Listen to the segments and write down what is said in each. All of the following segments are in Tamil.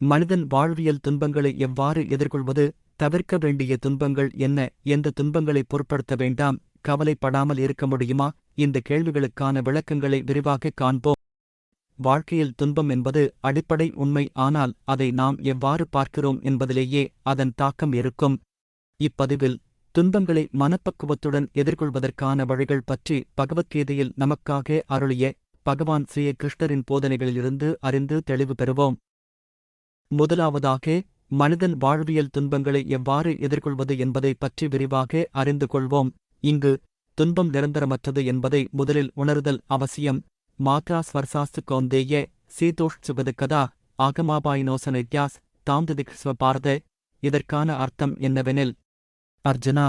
மனிதன் வாழ்வியல் துன்பங்களை எவ்வாறு எதிர்கொள்வது தவிர்க்க வேண்டிய துன்பங்கள் என்ன எந்த துன்பங்களை பொருட்படுத்த வேண்டாம் கவலைப்படாமல் இருக்க முடியுமா இந்த கேள்விகளுக்கான விளக்கங்களை விரிவாகக் காண்போம். வாழ்க்கையில் துன்பம் என்பது அடிப்படை உண்மை ஆனால் அதை நாம் எவ்வாறு பார்க்கிறோம் என்பதிலேயே அதன் தாக்கம் இருக்கும். இப்பதிவில் துன்பங்களை மனப்பக்குவத்துடன் எதிர்கொள்வதற்கான வழிகள் பற்றி பகவத்கீதையில் நமக்காக அருளிய பகவான் ஸ்ரீ கிருஷ்ணரின் போதனைகளிலிருந்து அறிந்து தெளிவு பெறுவோம். முதலாவதாக மனிதன் வாழ்வியல் துன்பங்களை எவ்வாறு எதிர்கொள்வது என்பதை பற்றி விரிவாக அறிந்து கொள்வோம். இங்கு துன்பம் நிரந்தரமற்றது என்பதை முதலில் உணர்தல் அவசியம். மாத்ரா ஸ்வர்சாஸ்து கோந்தேய சீதோஷ் சுபதுக்கதா ஆகமாபாயினோசனைத்யாஸ் தாம்திதிக் ஸ்வபாரத இதற்கான அர்த்தம் என்னவெனில் அர்ஜுனா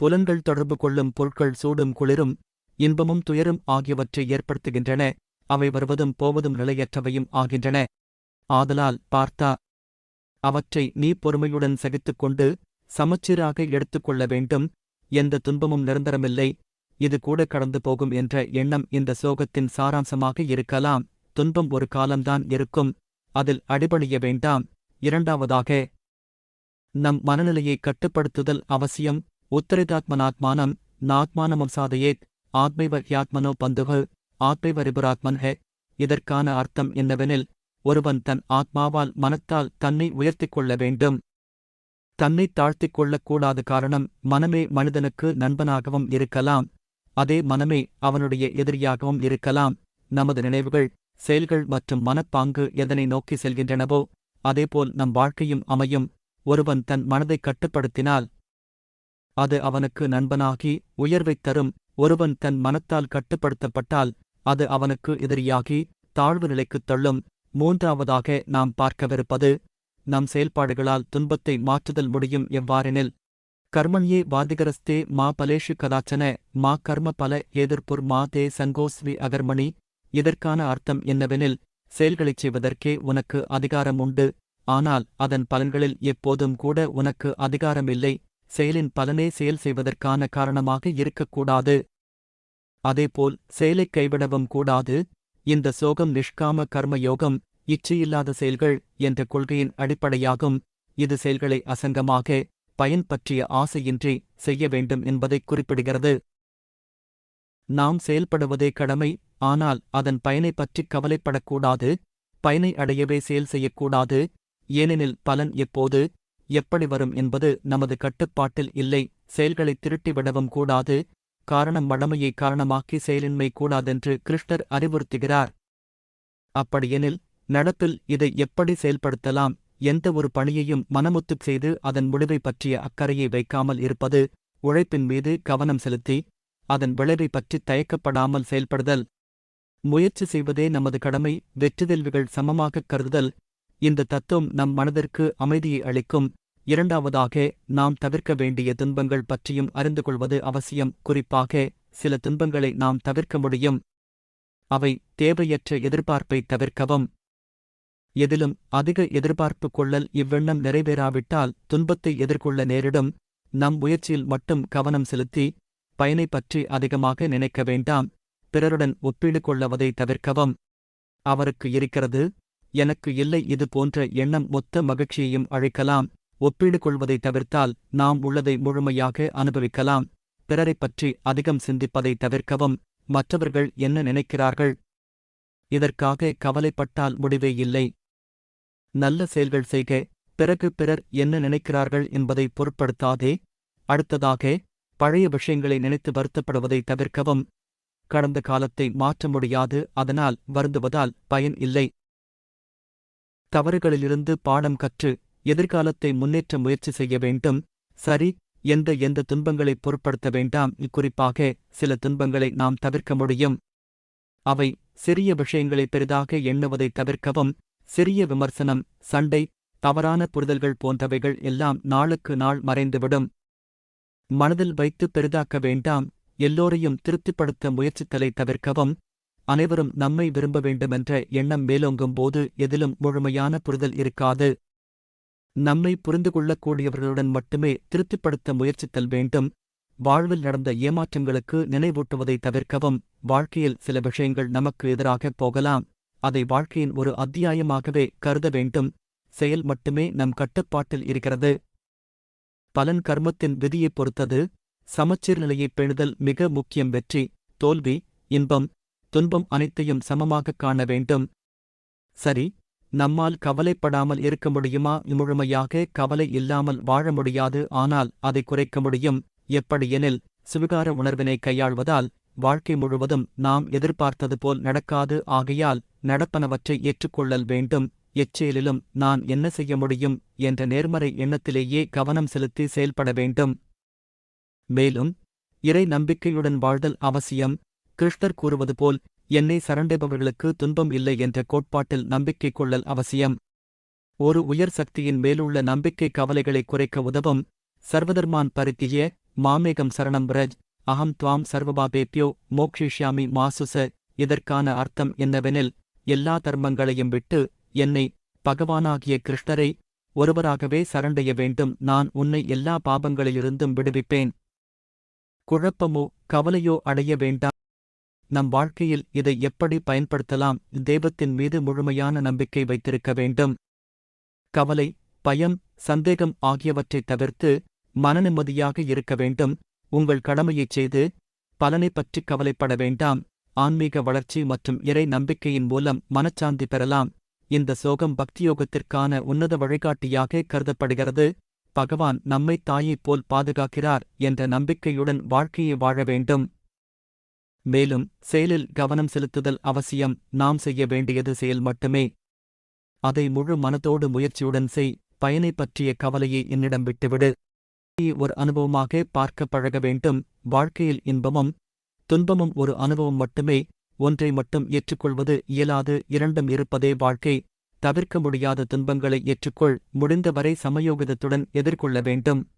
புலன்கள் தொடர்பு கொள்ளும் பொருட்கள் சூடும் குளிரும் இன்பமும் துயரும் ஆகியவற்றை ஏற்படுத்துகின்றன. அவை வருவதும் போவதும் நிலையற்றவையும் ஆகின்றன. ஆதலால் பார்த்தா அவற்றை நீ பொறுமையுடன் சகித்துக் கொண்டு சமச்சீராக எடுத்துக்கொள்ள வேண்டும். எந்த துன்பமும் நிரந்தரமில்லை. இது கூட கடந்து போகும் என்ற எண்ணம் இந்த சோகத்தின் சாராம்சமாக இருக்கலாம். துன்பம் ஒரு காலம்தான் இருக்கும். அதில் அடிபணிய வேண்டாம். இரண்டாவதாக நம் மனநிலையை கட்டுப்படுத்துதல் அவசியம். உத்தரிதாத்மனாத்மானம் நாத்மானமம் சாதையேத் ஆத்மைவ யாத்மனோ பந்துகு ஆத்மைவ ரிபுராத்மன் ஹே இதற்கான அர்த்தம் என்னவெனில் ஒருவன் தன் ஆத்மாவால் மனத்தால் தன்னை உயர்த்திக் கொள்ள வேண்டும். தன்னை தாழ்த்திக் கொள்ளக்கூடாது காரணம் மனமே மனிதனுக்கு நண்பனாகவும் இருக்கலாம். அதே மனமே அவனுடைய எதிரியாகவும் இருக்கலாம். நமது நினைவுகள் செயல்கள் மற்றும் மனப்பாங்கு எதனை நோக்கி செல்கின்றனவோ அதேபோல் நம் வாழ்க்கையும் அமையும். ஒருவன் தன் மனதை கட்டுப்படுத்தினால் அது அவனுக்கு நண்பனாகி உயர்வைத் தரும். ஒருவன் தன் மனத்தால் கட்டுப்படுத்தப்பட்டால் அது அவனுக்கு எதிரியாகி தாழ்வு நிலைக்குத் தள்ளும். மூன்றாவதாக நாம் பார்க்கவிருப்பது நம் செயல்பாடுகளால் துன்பத்தை மாற்றுதல் முடியும் எவ்வாறெனில் கர்மண்யே வாதிகரஸ்தே மா பலேஷு கதாச்சன மா கர்ம பல எதிர்ப்புர் மா தே சங்கோஸ்வி அகர்மணி. இதற்கான அர்த்தம் என்னவெனில் செயல்களைச் செய்வதற்கே உனக்கு அதிகாரம் உண்டு. ஆனால் அதன் பலன்களில் எப்போதும் கூட உனக்கு அதிகாரமில்லை செயலின் பலனே செயல் செய்வதற்கான காரணமாக இருக்கக்கூடாது. அதேபோல் செயலைக் கைவிடவும் கூடாது. இந்த சோகம் நிஷ்காம கர்ம யோகம் இச்சையில்லாத செயல்கள் என்ற கொள்கையின் அடிப்படையாகும். இது செயல்களை அசங்கமாக பயன் பற்றிய ஆசையின்றி செய்ய வேண்டும் என்பதை குறிப்பிடுகிறது. நாம் செயல்படுவதே கடமை ஆனால் அதன் பயனை பற்றி கவலைப்படக்கூடாது. பயனை அடையவே செயல் செய்யக்கூடாது. ஏனெனில் பலன் எப்போது எப்படி வரும் என்பது நமது கட்டுப்பாட்டில் இல்லை. செயல்களை திருட்டிவிடவும் கூடாது. காரணம் வளமையை காரணமாக்கி செயலின்மை கூடாதென்று கிருஷ்ணர் அறிவுறுத்துகிறார். அப்படியெனில் நடப்பில் இதை எப்படி செயல்படுத்தலாம் எந்த ஒரு பணியையும் மனமுத்துச் செய்து அதன் முடிவை பற்றிய அக்கறையை வைக்காமல் இருப்பது உழைப்பின் மீது கவனம் செலுத்தி அதன் விளைவை பற்றி தயக்கப்படாமல் செயல்படுதல். முயற்சி செய்வதே நமது கடமை வெற்றிதெல்விகள் சமமாகக் கருதுதல். இந்த தத்துவம் நம் மனதிற்கு அமைதியை அளிக்கும். இரண்டாவதாக நாம் தவிர்க்க வேண்டிய துன்பங்கள் பற்றியும் அறிந்து கொள்வது அவசியம். குறிப்பாக சில துன்பங்களை நாம் தவிர்க்க முடியும். அவை தேவையற்ற எதிர்பார்ப்பை தவிர்க்கவும். எதிலும் அதிக எதிர்பார்ப்பு கொள்ளல் இவ்வெண்ணம் நிறைவேறாவிட்டால் துன்பத்தை எதிர்கொள்ள நேரிடும். நம் முயற்சியில் மட்டும் கவனம் செலுத்தி பயனை பற்றி அதிகமாக நினைக்க வேண்டாம். பிறருடன் ஒப்பீடு கொள்ளவதை தவிர்க்கவும். அவருக்கு இருக்கிறது எனக்கு இல்லை இது போன்ற எண்ணம் மொத்த மகிழ்ச்சியையும் அழைக்கலாம். ஒப்பீடு கொள்வதை தவிர்த்தால் நாம் உள்ளதை முழுமையாக அனுபவிக்கலாம். பிறரைப் பற்றி அதிகம் சிந்திப்பதை தவிர்க்கவும் மற்றவர்கள் என்ன நினைக்கிறார்கள்? இதற்காக கவலைப்பட்டால் முடிவே இல்லை. நல்ல செயல்கள் செய்க. பிறகு பிறர் என்ன நினைக்கிறார்கள் என்பதை பொருட்படுத்தாதே. அடுத்ததாக பழைய விஷயங்களை நினைத்து வருத்தப்படுவதை தவிர்க்கவும். கடந்த காலத்தை மாற்ற முடியாது அதனால் வருந்துவதால் பயன் இல்லை. தவறுகளிலிருந்து பாடம் கற்று எதிர்காலத்தை முன்னேற்ற முயற்சி செய்ய வேண்டும். சரி எந்த எந்த துன்பங்களை பொருட்படுத்த வேண்டாம். குறிப்பாக சில துன்பங்களை நாம் தவிர்க்க முடியும். அவை சிறிய விஷயங்களை பெரிதாக எண்ணுவதை தவிர்க்கவும் சிறிய விமர்சனம் சண்டை தவறான புரிதல்கள் போன்றவைகள் எல்லாம் நாளுக்கு நாள் மறைந்துவிடும். மனதில் வைத்து பெரிதாக்க வேண்டாம். எல்லோரையும் திருப்திப்படுத்த முயற்சித்தலை தவிர்க்கவும். அனைவரும் நம்மை விரும்ப வேண்டுமென்ற எண்ணம் மேலோங்கும் போது எதிலும் முழுமையான புரிதல் இருக்காது. நம்மை புரிந்து கொள்ளக்கூடியவர்களுடன் மட்டுமே திருப்திப்படுத்த முயற்சித்தல் வேண்டும். வாழ்வில் நடந்த ஏமாற்றங்களுக்கு நினைவூட்டுவதை தவிர்க்கவும் வாழ்க்கையில் சில விஷயங்கள் நமக்கு எதிராகப் போகலாம். அதை வாழ்க்கையின் ஒரு அத்தியாயமாகவே கருத வேண்டும். செயல் மட்டுமே நம் கட்டுப்பாட்டில் இருக்கிறது. பலன் கர்மத்தின் விதியைப் பொறுத்தது. சமச்சீர் நிலையைப் பேணுதல் மிக முக்கியம். வெற்றி தோல்வி இன்பம் துன்பம் அனைத்தையும் சமமாகக் காண வேண்டும். சரி நம்மால் கவலைப்படாமல் இருக்க முடியுமா? முழுமையாக கவலை இல்லாமல் வாழ முடியாது. ஆனால் அதை குறைக்க முடியும். எப்படியெனில் சுவிகார உணர்வினை கையாள்வதால் வாழ்க்கை முழுவதும் நாம் எதிர்பார்த்தது போல் நடக்காது. ஆகையால் நடப்பனவற்றை ஏற்றுக்கொள்ளல் வேண்டும். எச்செயலிலும் நான் என்ன செய்ய முடியும்? என்ற நேர்மறை எண்ணத்திலேயே கவனம் செலுத்தி செயல்பட வேண்டும். மேலும் இறை நம்பிக்கையுடன் வாழ்தல் அவசியம். கிருஷ்ணர் கூறுவது போல் என்னை சரண்டைபவர்களுக்கு துன்பம் இல்லை என்ற கோட்பாட்டில் நம்பிக்கை கொள்ளல் அவசியம். ஒரு உயர் சக்தியின் மேலுள்ள நம்பிக்கை கவலைகளை குறைக்க உதவும். சர்வதர்மான் பருத்திய மாமேகம் சரணம் பிரஜ். அகம் துவாம் சர்வபாபேப்யோ மோக்ஷிஷ்யாமி மாசுச. இதற்கான அர்த்தம் என்னவெனில் எல்லா தர்மங்களையும் விட்டு என்னை பகவானாகிய கிருஷ்ணரை ஒருவராகவே சரண்டைய வேண்டும். நான் உன்னை எல்லா பாபங்களிலிருந்தும் விடுவிப்பேன். குழப்பமோ கவலையோ அடைய வேண்டாம். நம் வாழ்க்கையில் இதை எப்படி பயன்படுத்தலாம்? தெய்வத்தின் மீது முழுமையான நம்பிக்கை வைத்திருக்க வேண்டும். கவலை பயம் சந்தேகம் ஆகியவற்றைத் தவிர்த்து மனநிம்மதியாக இருக்க வேண்டும். உங்கள் கடமையைச் செய்து பலனை பற்றி கவலைப்பட வேண்டாம். ஆன்மீக வளர்ச்சி மற்றும் இறை நம்பிக்கையின் மூலம் மனச்சாந்தி பெறலாம். இந்த சோகம் பக்தியோகத்திற்கான உன்னத வழிகாட்டியாக கருதப்படுகிறது. பகவான் நம்மை தாயைப் போல் பாதுகாக்கிறார் என்ற நம்பிக்கையுடன் வாழ்க்கையை வாழ வேண்டும். மேலும் செயலில் கவனம் செலுத்துதல் அவசியம். நாம் செய்ய வேண்டியது செயல் மட்டுமே. அதை முழு மனத்தோடு முயற்சியுடன் செய். பயனை பற்றிய கவலையை என்னிடம் விட்டுவிடு. ஒரு அனுபவமாக பார்க்க பழக வேண்டும். வாழ்க்கையில் இன்பமும் துன்பமும் ஒரு அனுபவம் மட்டுமே. ஒன்றை மட்டும் ஏற்றுக்கொள்வது இயலாது. இரண்டும் இருப்பதே வாழ்க்கை. தவிர்க்க முடியாத துன்பங்களை ஏற்றுக்கொள். முடிந்தவரை சமயோகிதத்துடன் எதிர்கொள்ள வேண்டும்.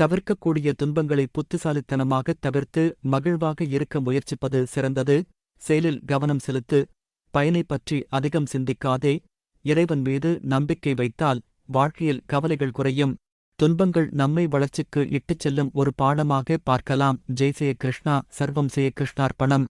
தவிர்க்கக்கூடிய துன்பங்களை புத்திசாலித்தனமாகத் தவிர்த்து மகிழ்வாக இருக்க முயற்சிப்பது சிறந்தது. செயலில் கவனம் செலுத்து. பயனை பற்றி அதிகம் சிந்திக்காதே. இறைவன் மீது நம்பிக்கை வைத்தால் வாழ்க்கையில் கவலைகள் குறையும். துன்பங்கள் நம்மை வளர்ச்சிக்கு இட்டுச் செல்லும் ஒரு பாடமாக பார்க்கலாம். ஜெய் கிருஷ்ணா சர்வம் செய்ய கிருஷ்ணார்ப்பணம்